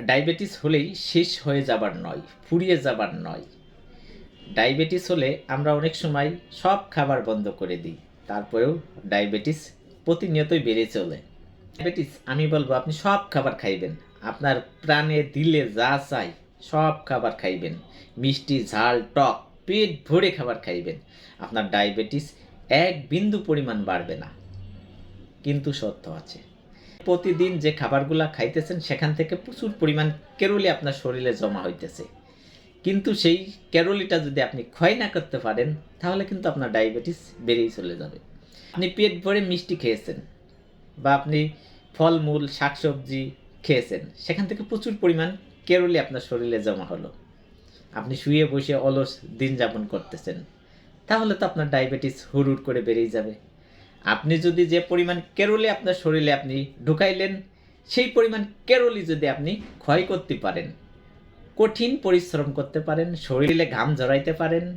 Diabetes হলেই শেষ হয়ে যাবার নয়, ফুরিয়ে যাবার নয়। ডায়াবেটিস হলে আমরা অনেক সময় সব খাবার বন্ধ করে দিই, তারপরেও ডায়াবেটিস প্রতিনিয়তই বেড়ে চলে। ডায়াবেটিস, আমি বলব, আপনি সব খাবার খাইবেন, আপনার প্রাণে দিলে যা চাই, সব খাবার খাইবেন। মিষ্টি, ঝাল, টক, পেট ভরে খাবার খাইবেন। আপনার ডায়াবেটিস এক বিন্দু পরিমাণ বাড়বে না। কিন্তু সত্য আছে। প্রতিদিন যে খাবারগুলো খাইতেছেন, সেখান থেকে প্রচুর পরিমাণ কেরোলি আপনার শরীরে জমা হইতেছে। কিন্তু সেই ক্যারোলিটা যদি আপনি ক্ষয় না করতে পারেন, তাহলে কিন্তু আপনার ডায়াবেটিস বেড়েই চলে যাবে। আপনি পেট ভরে মিষ্টি খেয়েছেন বা আপনি ফলমূল, শাকসবজি খেয়েছেন, সেখান থেকে প্রচুর পরিমাণ কেরোলি আপনার শরীরে জমা হলো। আপনি শুয়ে বসে অলস দিন যাপন করতেছেন, তাহলে তো আপনার ডায়াবেটিস হুড়ুর করে বেড়েই যাবে। আপনি যদি যে পরিমাণ কেরোলি আপনার শরীরে আপনি ঢুকাইলেন, সেই পরিমাণ কেরোলি যদি আপনি ক্ষয় করতে পারেন, কঠিন পরিশ্রম করতে পারেন, শরীরে ঘাম ঝরাইতে পারেন,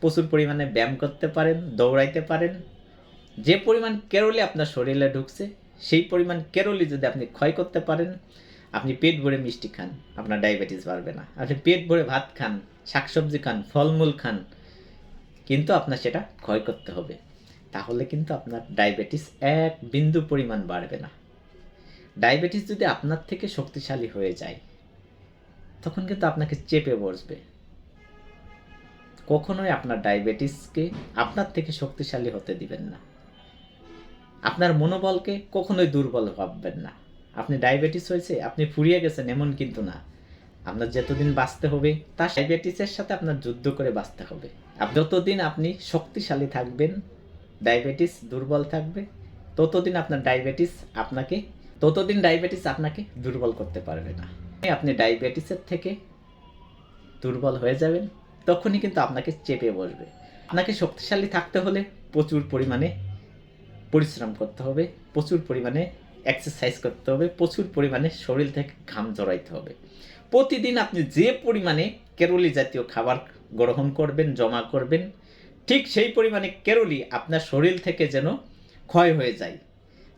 প্রচুর পরিমাণে ব্যায়াম করতে পারেন, দৌড়াইতে পারেন, যে পরিমাণ কেরোলি আপনার শরীরে ঢুকছে, সেই পরিমাণ কেরোলি যদি আপনি ক্ষয় করতে পারেন, আপনি পেট ভরে মিষ্টি খান, আপনার ডায়াবেটিস বাড়বে না। আপনি পেট ভরে ভাত খান, শাকসবজি খান, ফলমূল খান, কিন্তু আপনার সেটা ক্ষয় করতে হবে। তাহলে কিন্তু আপনার ডায়াবেটিস এক বিন্দু পরিমাণ বাড়বে না। ডায়াবেটিস যদি আপনার থেকে শক্তিশালী হয়ে যায়, তখন কিন্তু আপনাকে চেপে বসবে। কখনোই আপনার ডায়াবেটিসকে আপনার থেকে শক্তিশালী হতে দিবেন না। আপনার মনোবলকে কখনোই দুর্বল ভাববেন না। আপনি ডায়াবেটিস হয়েছে, আপনি ফুরিয়ে গেছেন এমন কিন্তু না। আপনার যতদিন বাঁচতে হবে, তার ডায়াবেটিসের সাথে আপনার যুদ্ধ করে বাঁচতে হবে। যতদিন আপনি শক্তিশালী থাকবেন ডায়াবেটিস দুর্বল থাকবে, ততদিন আপনার ডায়াবেটিস আপনাকে, ততদিন ডায়াবেটিস আপনাকে দুর্বল করতে পারবে না। আপনি ডায়াবেটিসের থেকে দুর্বল হয়ে যাবেন, তখনই কিন্তু আপনাকে চেপে বসবে। আপনাকে শক্তিশালী থাকতে হলে প্রচুর পরিমাণে পরিশ্রম করতে হবে, প্রচুর পরিমাণে এক্সারসাইজ করতে হবে, প্রচুর পরিমাণে শরীর থেকে ঘাম জড়াইতে হবে। প্রতিদিন আপনি যে পরিমাণে কেরোলি জাতীয় খাবার গ্রহণ করবেন, জমা করবেন ঠিক সেই পরিমাণে কেরোলি আপনার শরীর থেকে যেন ক্ষয় হয়ে যায়।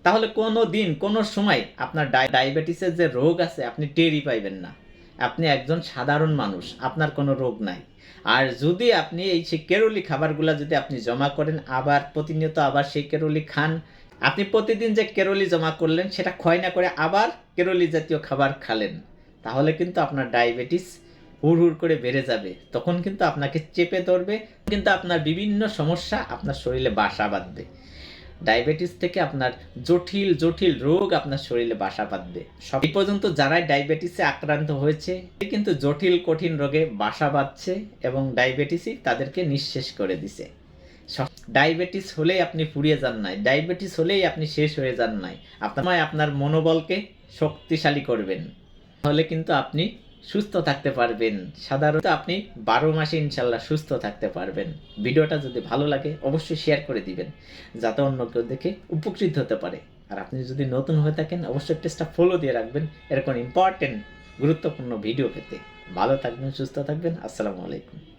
তাহলে কোনো দিন, কোনো সময় আপনার ডায়- ডায়াবেটিসের যে রোগ আছে, আপনি টেরই পাইবেন না। আপনি একজন সাধারণ মানুষ, আপনার কোনো রোগ নাই। আর যদি আপনি এই সেই কেরোলি খাবারগুলো যদি আপনি জমা করেন, আবার প্রতিনিয়ত আবার সেই কেরোলি খান, আপনি প্রতিদিন যে কেরোলি জমা করলেন, সেটা ক্ষয় না করে আবার কেরোলি জাতীয় খাবার খালেন, তাহলে কিন্তু আপনার ডায়াবেটিস হুড় হুড় করে বেড়ে যাবে। তখন কিন্তু আপনাকে চেপে ধরবে, কিন্তু আপনার বিভিন্ন সমস্যা আপনার শরীরে বাসা বাঁধবে। ডায়াবেটিস থেকে আপনার জটিল জটিল রোগ আপনার শরীরে বাসা বাঁধবে। সব পর্যন্ত যারাই ডায়াবেটিসে আক্রান্ত হয়েছে কিন্তু জটিল, কঠিন রোগে বাসা বাঁধছে এবং ডায়াবেটিসই তাদেরকে নিঃশেষ করে দিছে। ডায়াবেটিস হলেই আপনি ফুরিয়ে যান নাই, ডায়াবেটিস হলেই আপনি শেষ হয়ে যান নাই। আপনার আপনার মনোবলকে শক্তিশালী করবেন। তাহলে কিন্তু আপনি সুস্থ থাকতে পারবেন। সাধারণত আপনি বারো মাসে ইনশাল্লাহ সুস্থ থাকতে পারবেন। ভিডিওটা যদি ভালো লাগে, অবশ্যই শেয়ার করে দিবেন, যাতে অন্য কেউ দেখে উপকৃত হতে পারে। আর আপনি যদি নতুন হয়ে থাকেন, অবশ্যই টেস্টটা ফলো দিয়ে রাখবেন। এরকম ইম্পর্টেন্ট গুরুত্বপূর্ণ ভিডিও পেতে। ভালো থাকবেন, সুস্থ থাকবেন। আসসালামু আলাইকুম।